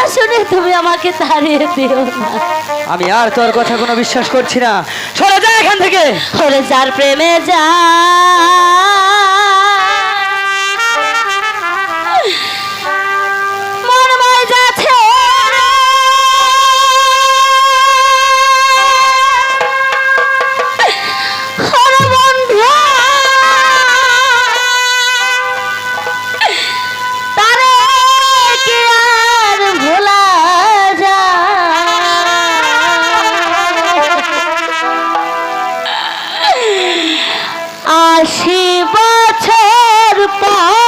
কথা শুনে তুমি আমাকে তাড়িয়ে দিও আমি আর তোর কথা কোনো বিশ্বাস করছি না। সরে যা এখান থেকে। সরে যার প্রেমে যা। আশি বছর পর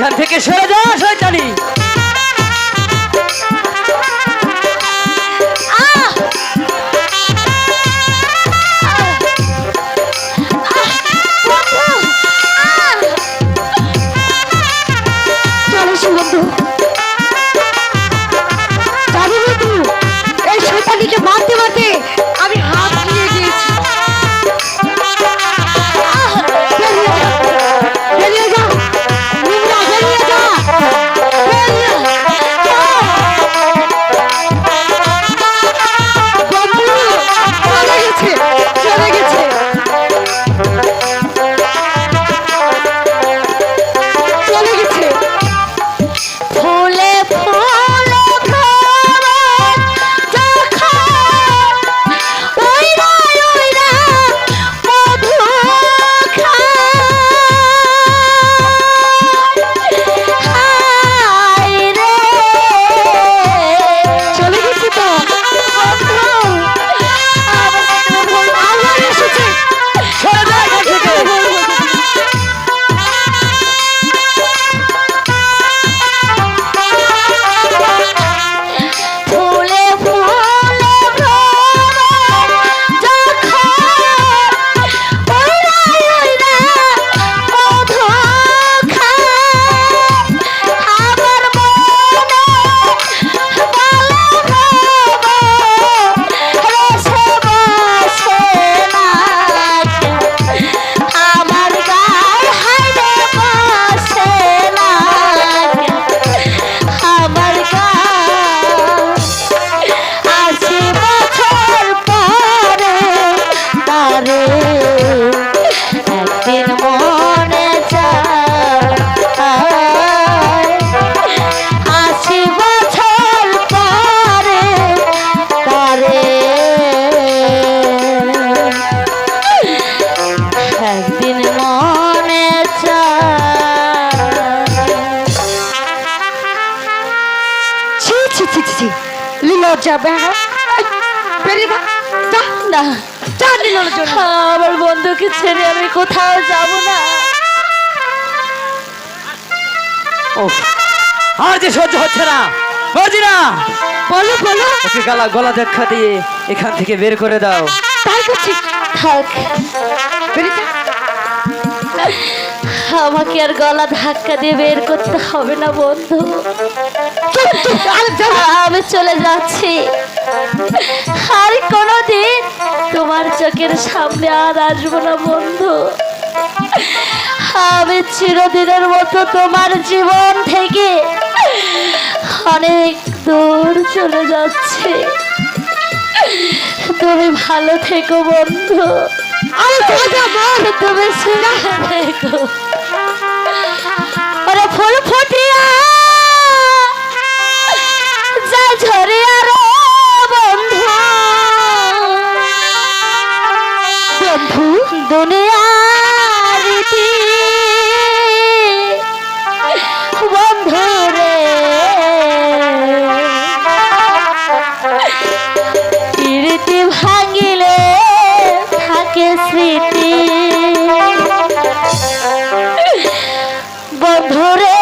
এখান থেকে সরে যাওয়া শয়তানি। না। যা আমার বন্ধুকে ছেড়ে আমি কোথাও যাব না। ও আর যে সহ্য হচ্ছে না। মর্জিনা বলো বলো। ওকে গলা গলা ধাক্কা দিয়ে এখান থেকে বের করে দাও। তাই করছি। থাক। বেরিয়ে যা। আমাকে আর গলা ধাক্কা দিয়ে বের করতে হবে না বন্ধু। আমি চলে যাচ্ছি। আর কোনোদিন তোমার চোখের সামনে আর আসব না বন্ধু। আমি চিরদিনের মতো তোমার জীবন থেকে অনেক দূর চলে যাচ্ছে। তুমি ভালো থেকো বন্ধু। তুমি শুনে থেকো। ফুল ফুটিয়া যা ঝরিয়া রে বন্ধু। বন্ধু দুনিয়ার ধরে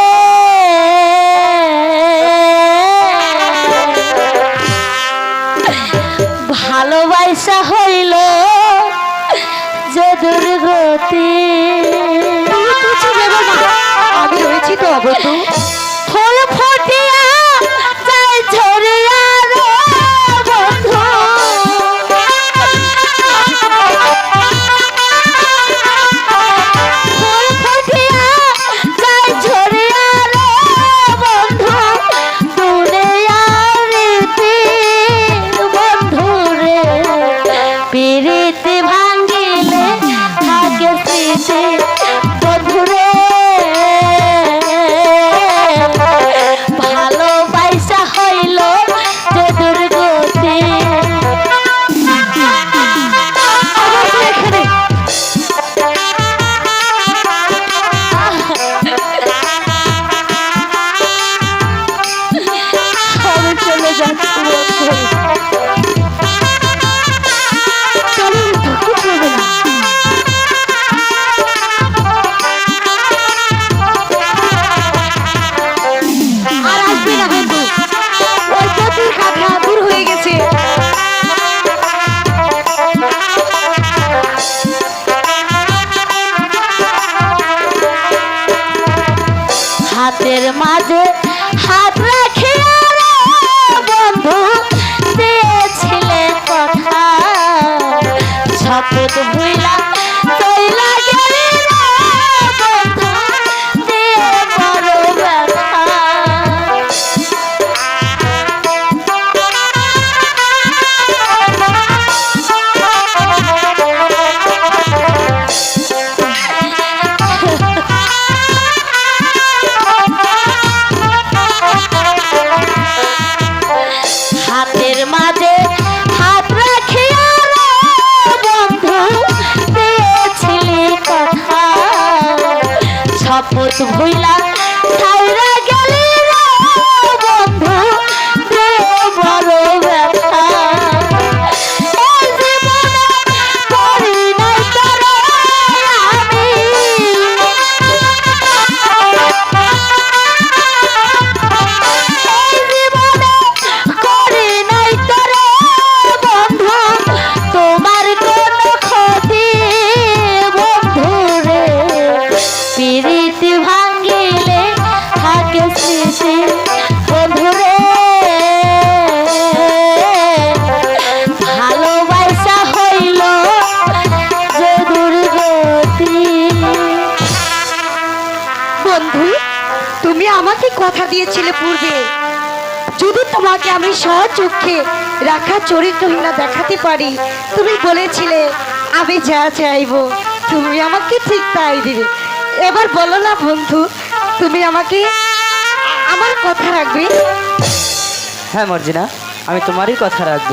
থাকে শপথ ভুইলা দিয়েছিলে পূর্বে। যদি তোমাকে আমি চোখে রাখা চরিত্রহীনা দেখাতে পারি, তুমি বলেছিলে, আমি যা চাইব, তুমি আমাকে ঠিক তাই দিবে। এবার বলো না বন্ধু, তুমি আমাকে আমার কথা রাখবে? হ্যাঁ মর্জিনা, আমি তোমারই কথা রাখব।